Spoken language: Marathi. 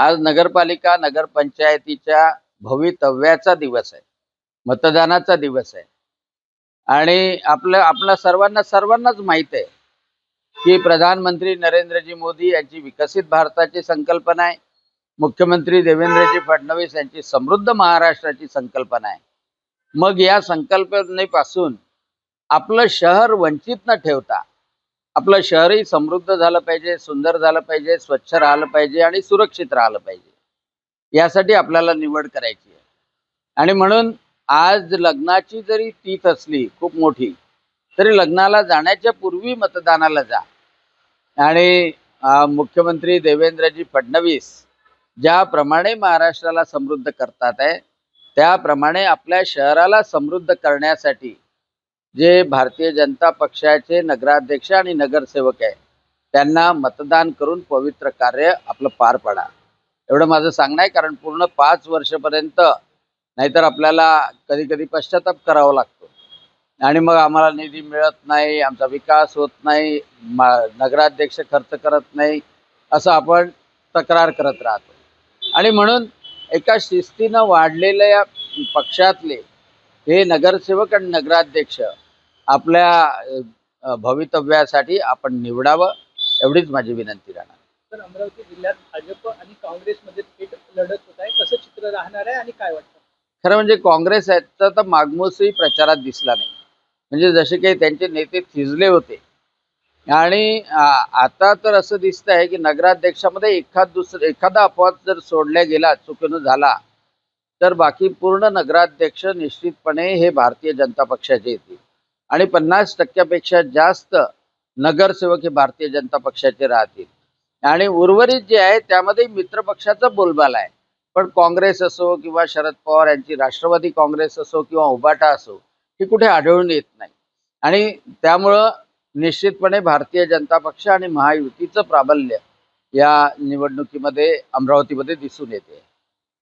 आज नगरपालिका नगरपंचायतीच्या भवितव्याचा दिवस आहे. मतदानाचा दिवस आहे. आणि आपलं आपल्या सर्वांना सर्वांनाच माहीत आहे की प्रधानमंत्री नरेंद्रजी मोदी यांची विकसित भारताची संकल्पना आहे. मुख्यमंत्री देवेंद्रजी फडणवीस यांची समृद्ध महाराष्ट्राची संकल्पना आहे. मग या संकल्पनेपासून आपलं शहर वंचित न ठेवता आपलं शहरही समृद्ध झालं पाहिजे सुंदर झालं पाहिजे स्वच्छ राहिलं पाहिजे आणि सुरक्षित राहिलं पाहिजे. यासाठी आपल्याला निवड करायची आहे. आणि म्हणून आज लग्नाची जरी तीथ असली खूप मोठी तरी लग्नाला जाण्याच्या पूर्वी मतदानाला जा. आणि मुख्यमंत्री देवेंद्रजी फडणवीस ज्याप्रमाणे महाराष्ट्राला समृद्ध करतात आहे त्याप्रमाणे आपल्या शहराला समृद्ध करण्यासाठी जे भारतीय जनता पक्षाचे नगराध्यक्ष आणि नगरसेवक आहे त्यांना मतदान करून पवित्र कार्य आपलं पार पाडा. एवढं माझं सांगणं आहे कारण पूर्ण पाच वर्षपर्यंत नाहीतर आपल्याला कधी कधी पश्चाताप करावा लागतो. आणि मग आम्हाला निधी मिळत नाही आमचा विकास होत नाही नगराध्यक्ष खर्च करत नाही असं आपण तक्रार करत राहतो. आणि म्हणून एका शिस्तीनं वाढलेल्या पक्षातले हे नगरसेवक आणि नगराध्यक्ष आपल्या भवितव्यासाठी आपण निवडावं एवढीच माझी विनंती राहणार. तर अमरावती जिल्ह्यात भाजप आणि काँग्रेसमध्ये थेट लढत होत आहे. कसं चित्र राहणार आहे आणि काय वाटतं? खरं म्हणजे काँग्रेस याचा तर मागमूसही प्रचारात दिसला नाही. म्हणजे जसे काही त्यांचे नेते थिजले होते. आणि आता तर असं दिसत आहे की नगराध्यक्षामध्ये एखाद दुसरं एखादा अपवाद जर सोडल्या गेला चुकीनं झाला तर बाकी पूर्ण नगराध्यक्ष निश्चितपणे हे भारतीय जनता पक्षाचे येतील. आणि पन्नास टक्क्यापेक्षा जास्त नगरसेवक हे भारतीय जनता पक्षाचे राहतील. आणि उर्वरित जे आहे त्यामध्ये मित्रपक्षाचा बोलबाला आहे. पण काँग्रेस असो किंवा शरद पवार यांची राष्ट्रवादी काँग्रेस असो किंवा उबाटा असो ही कुठे आढळून येत नाही. आणि त्यामुळं निश्चितपणे भारतीय जनता पक्ष आणि महायुतीचं प्राबल्य या निवडणुकीमध्ये अमरावतीमध्ये दिसून येते.